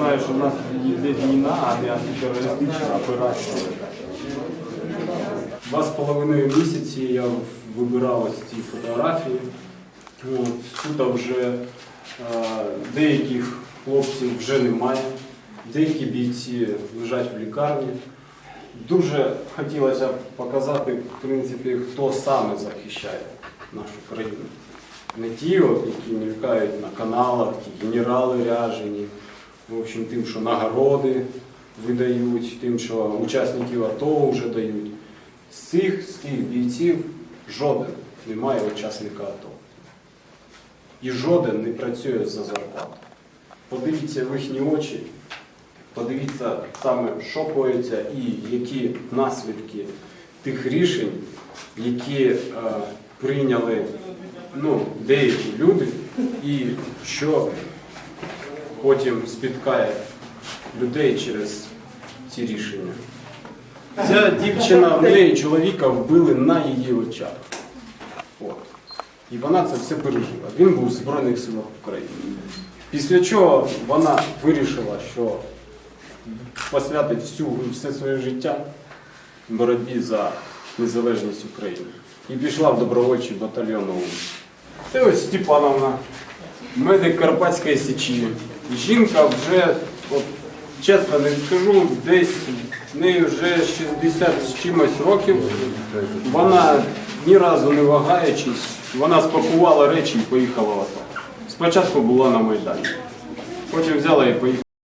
знаю, що в нас йде війна, а не антитерористична операція. Два з половиною місяці я вибирав ось ці фотографії. От, тут вже е, деяких хлопців вже немає, деякі бійці лежать в лікарні. Дуже хотілося б показати, в принципі, хто саме захищає нашу країну. Не ті, от, які мількають на каналах, ті генерали ряжені, в общем, тим, що нагороди видають, тим, що учасників АТО вже дають. З цих, з тих бійців жоден не має учасника АТО. І жоден не працює за зарплату. Подивіться в їхні очі, подивіться саме, що коїться і які наслідки тих рішень, які е, прийняли ну, деякі люди, і що потім спіткає людей через ці рішення. Ця дівчина, в неї чоловіка вбили на її очах. От. І вона це все пережила. Він був в Збройних силах України. Після чого вона вирішила, що посвятить всю, все своє життя боротьбі за незалежність України. І пішла в добровольчий батальйон ОУН. Це ось Степановна, медик Карпатської січі. Жінка вже, от, чесно не скажу, десь в неї вже 60 з чимось років. Вона ні разу не вагаючись, вона спакувала речі і поїхала в АТО. Спочатку була на Майдані, потім взяла і поїхала.